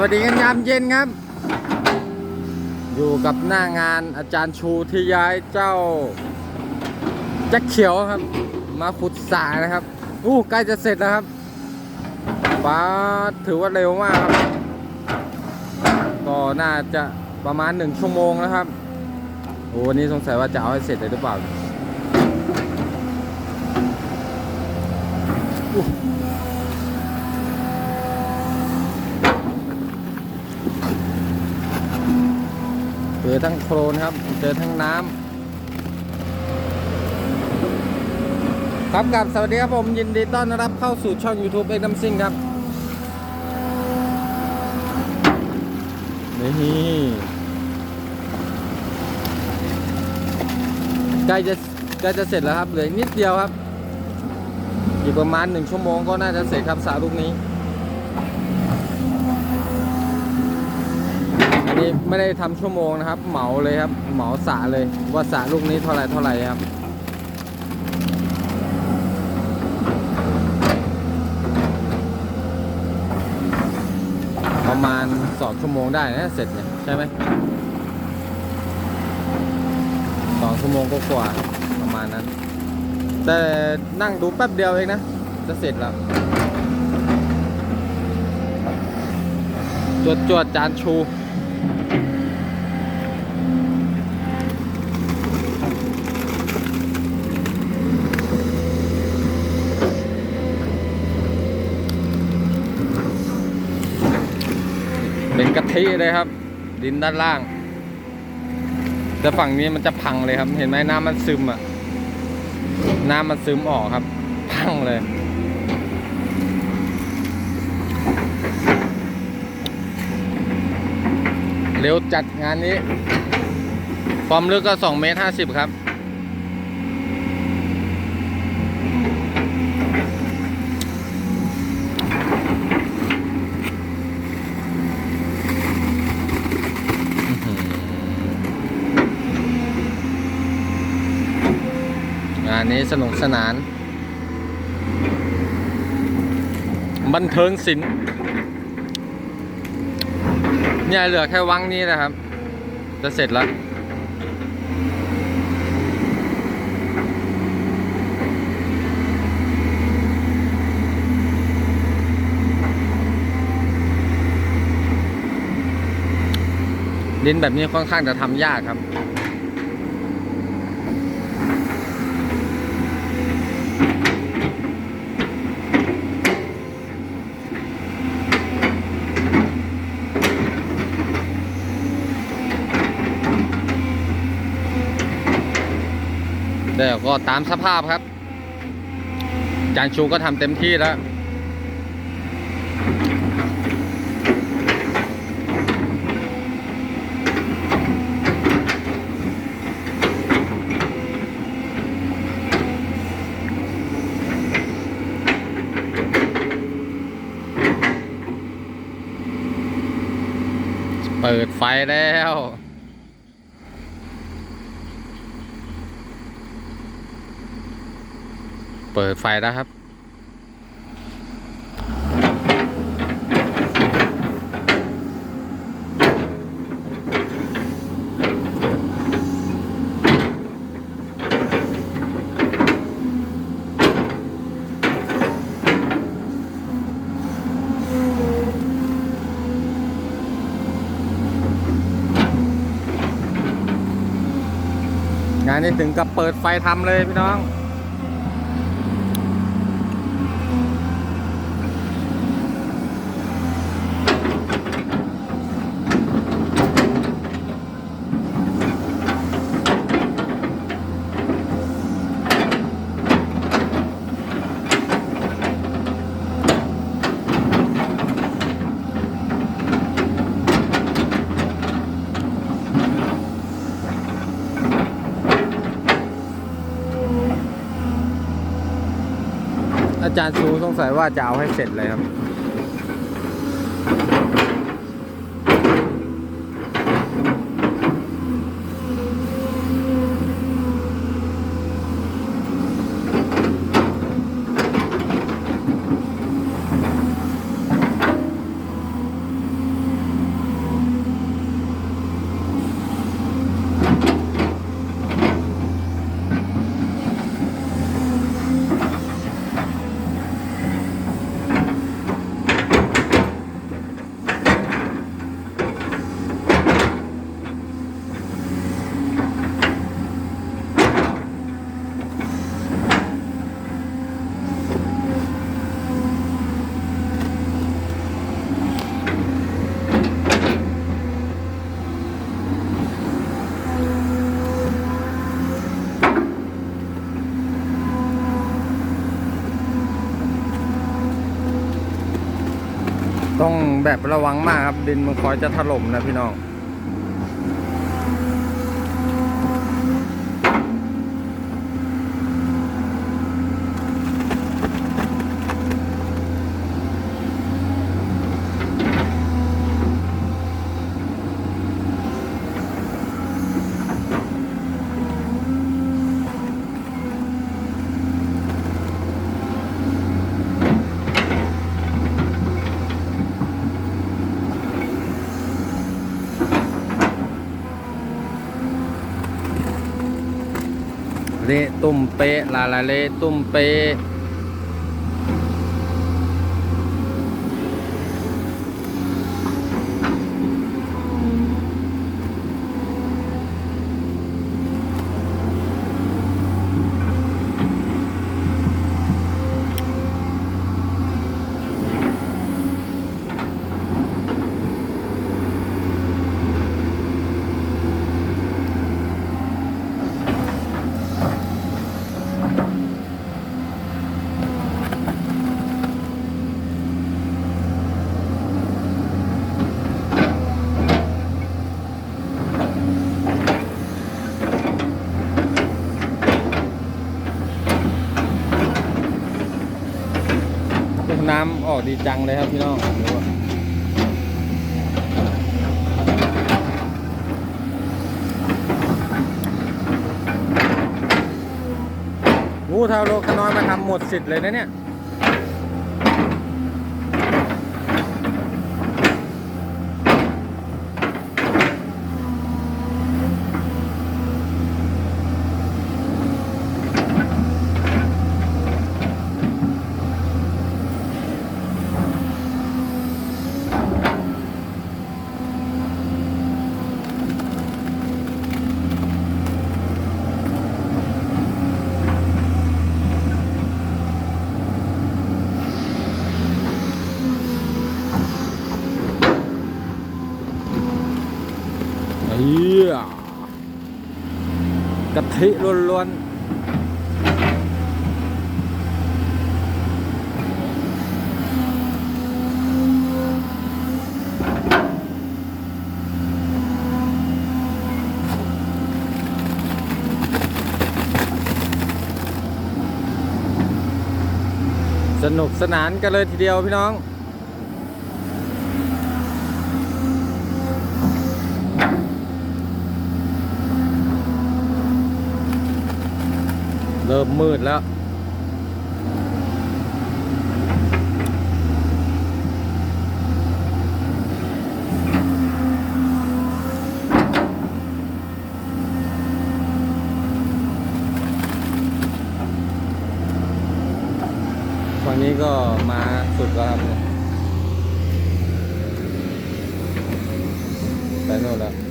วัสดีกันยามเย็นครับ อยู่กับหน้างานอาจารย์ชูที่ย้ายเจ้าแจ็คเขียวครับ มาขุดสายนะครับอู้ใกล้จะเสร็จแล้วครับฟ้าถือว่าเร็วมากครับ ก็น่าจะประมาณหนึ่งชั่วโมงแล้วครับโอ้วันนี้สงสัยว่าจะเอาให้เสร็จเลยหรือเปล่า อู้เจอทั้งโคลนครับ เจอทั้งน้ำครับกับสวัสดีครับผมยินดีต้อนรับเข้าสู่ช่อง YouTube เอ็กน้ำซิ่งครับ นี่ใกล้จะใกล้จะเสร็จแล้วครับเหลือนิดเดียวครับ อีกประมาณหนึ่งชั่วโมงก็น่าจะเสร็จครับสาลูกนี้ อั นี้ไม่ได้ทำชั่วโมงนะครับ เหมาเลยครับ เหมาสะเลย ว่าสะลูกนี้เท่าไหรเท่าไหรครับประมาณสองชั่วโมงได้นะเสร็จเนี่ยใช่ไหมสองชั่วโมงก็กว่าประมาณนั้น แต่นั่งดูแป๊บเดียวเองนะ จะเสร็จแล้วจวดจวดจานชู เป็นกะทิเลยครับ ดินด้านล่าง แต่ฝั่งนี้มันจะพังเลยครับ เห็นไหมน้ำมันซึมอะ น้ำมันซึมออกครับ พังเลย เร็วจัดงานนี้ ความลึกก็2เมตร50 ครับ นี้สนุกสนาน บันเทิงศิลป์เนี่ยเหลือแค่วังนี้นะครับ จะเสร็จแล้วดินแบบนี้ค่อนข้างจะทำยากครับ ก็ตามสภาพครับ จานชูก็ทำเต็มที่แล้วเปิดไฟแล้ว เปิดไฟแล้วครับ งานนี้ถึงกับเปิดไฟทำเลยพี่น้อง จารย์ชูสงสัยว่าจะเอาให้เสร็จเลยครับ ต้องแบบระวังมากครับ ดินมันคอยจะถล่มนะพี่น้อง เละตุ้มเป๊ะลาลาเละตุ้มเป๊ะ ดีจังเลยครับพี่น้องดูว่างูเท่าโลขน้อยมาทำหมดสิทธิ์เลยนะเนี่ย เฮีย กะทิล้วนๆสนุกสนานกันเลยทีเดียวพี่น้อง ริ่มมืดแล้วฝั่งนี้ก็มาสุดแล้วครับไปโน่นแล้ว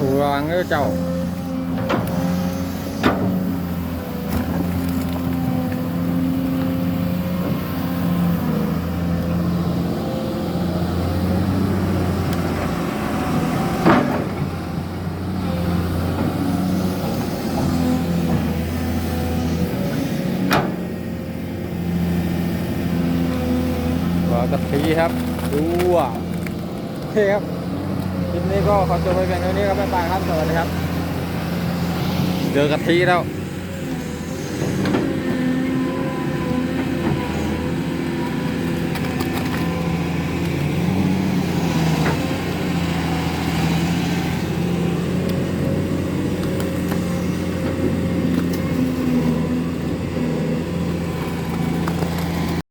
ด่านถูรางเด้อเจ้า หัวกะทิครับดูอ่ะโอเคครับ คลิปนี้ก็ขอจบไปเพียงเท่านี้ครับบ๊ายบายครับ สวัสดีครับ เจอกะทิแล้ว